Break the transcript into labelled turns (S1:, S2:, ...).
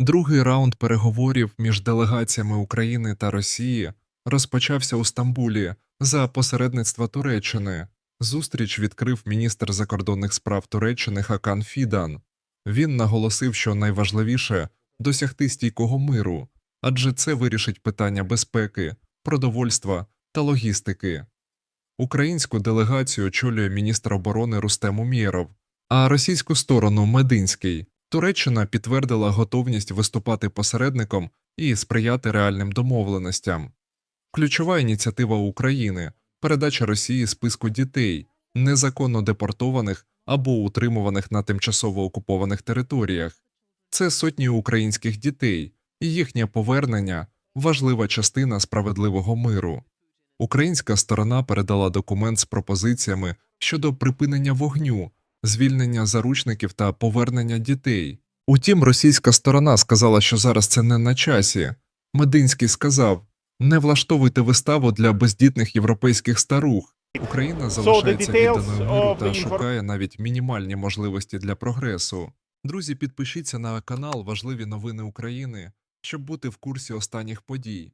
S1: Другий раунд переговорів між делегаціями України та Росії розпочався у Стамбулі за посередництва Туреччини. Зустріч відкрив міністр закордонних справ Туреччини Хакан Фідан. Він наголосив, що найважливіше досягти стійкого миру, адже це вирішить питання безпеки, продовольства та логістики. Українську делегацію очолює міністр оборони Рустем Умєров, а російську сторону Мединський. Туреччина підтвердила готовність виступати посередником і сприяти реальним домовленостям. Ключова ініціатива України передача Росії списку дітей, незаконно депортованих або утримуваних на тимчасово окупованих територіях. Це сотні українських дітей, і їхнє повернення важлива частина справедливого миру. Українська сторона передала документ з пропозиціями щодо припинення вогню, звільнення заручників та повернення дітей. Утім, російська сторона сказала, що зараз це не на часі. Мединський сказав: не влаштовуйте виставу для бездітних європейських старух. Україна залишається відданою миру та шукає навіть мінімальні можливості для прогресу. Друзі, підпишіться на канал Важливі новини України, щоб бути в курсі останніх подій.